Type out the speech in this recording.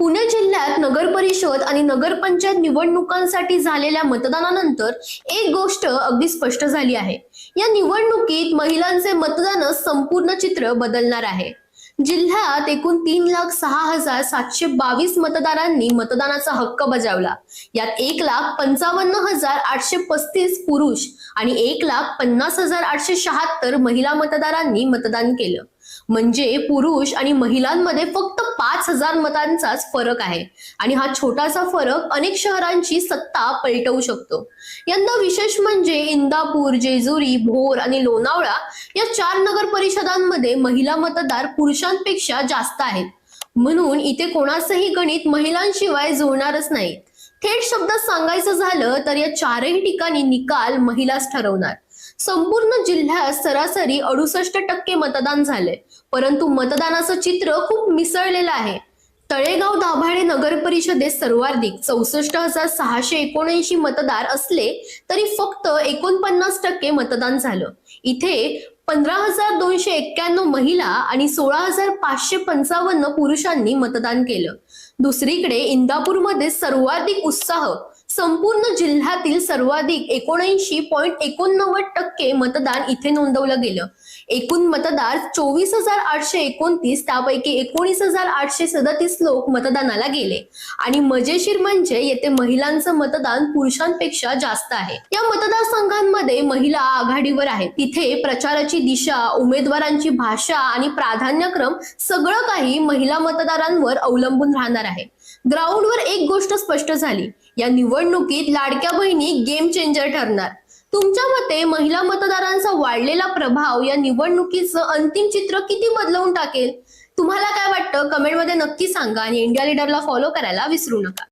पुणे जिल्ह्यात नगर परिषद आणि नगरपंचायत निवडणुकांसाठी झालेल्या मतदानानंतर एक गोष्ट अगदी स्पष्ट झाली आहे. या निवडणुकीत महिलांचे मतदान संपूर्ण चित्र बदलणार आहे. जिल्ह्यात एकूण तीन लाख सहा हजार सातशे बावीस मतदारांनी मतदानाचा हक्क बजावला. यात एक लाख पंचावन्न हजार आठशे पस्तीस पुरुष आणि एक लाख पन्नास हजार आठशे शहात्तर महिला मतदारांनी मतदान केलं. म्हणजे पुरुष आणि महिलांमध्ये फक्त पाच हजार मतांचाच फरक आहे. आणि हा छोटासा फरक अनेक शहरांची सत्ता पलटवू शकतो. यंदा विशेष म्हणजे इंदापूर जेजुरी भोर आणि लोणावळा या चार नगर परिषदांमध्ये महिला मतदार पुरुषांपेक्षा जास्त आहेत. म्हणून इथे कोणाचंही गणित महिलांशिवाय जुळणारच नाही. थेट शब्दात सांगायचं झालं तर या चारही ठिकाणी निकाल महिलाच ठरवणार. संपूर्ण जिल्ह्यात सरासरी अडुसष्ट टक्के मतदान झालंय. परंतु मतदानाचं चित्र खूप मिसळलेलं आहे. तळेगाव दाभाडे नगर परिषदेत सर्वाधिक चौसष्ट हजार सहाशे एकोणऐंशी मतदार असले तरी फक्त एकोणपन्नास टक्के मतदान झालं. इथे पंधरा हजार दोनशे एक्क्याण्णव महिला आणि सोळा हजार पाचशे पंचावन्न पुरुषांनी मतदान केलं. दुसरीकडे इंदापूरमध्ये सर्वाधिक उत्साह संपूर्ण जिल्ह्यातील सर्वाधिक एकोणऐंशी पॉईंट एकोणनव्वद टक्के मतदान इथे नोंदवलं गेलं. एकूण मतदार चोवीस हजार आठशे एकोणतीस त्यापैकी एकोणीस हजार आठशे सदतीस लोक मतदानाला गेले. आणि मजेशीर म्हणजे येथे महिलांचं मतदान पुरुषांपेक्षा जास्त आहे. या मतदारसंघांमध्ये महिला आघाडीवर आहेत. तिथे प्रचाराची दिशा उमेदवारांची भाषा आणि प्राधान्यक्रम सगळं काही महिला मतदारांवर अवलंबून राहणार आहे. ग्राउंडवर एक गोष्ट स्पष्ट झाली. या निवडणुकीत लाडक्या बहिणी गेम चेंजर ठरणार. तुमच्या मते महिला मतदारांचा वाढलेला प्रभाव या निवडणुकीचं अंतिम चित्र किती बदलवून टाकेल? तुम्हाला काय वाटतं? कमेंटमध्ये नक्की सांगा आणि इंडिया लीडरला फॉलो करायला विसरू नका.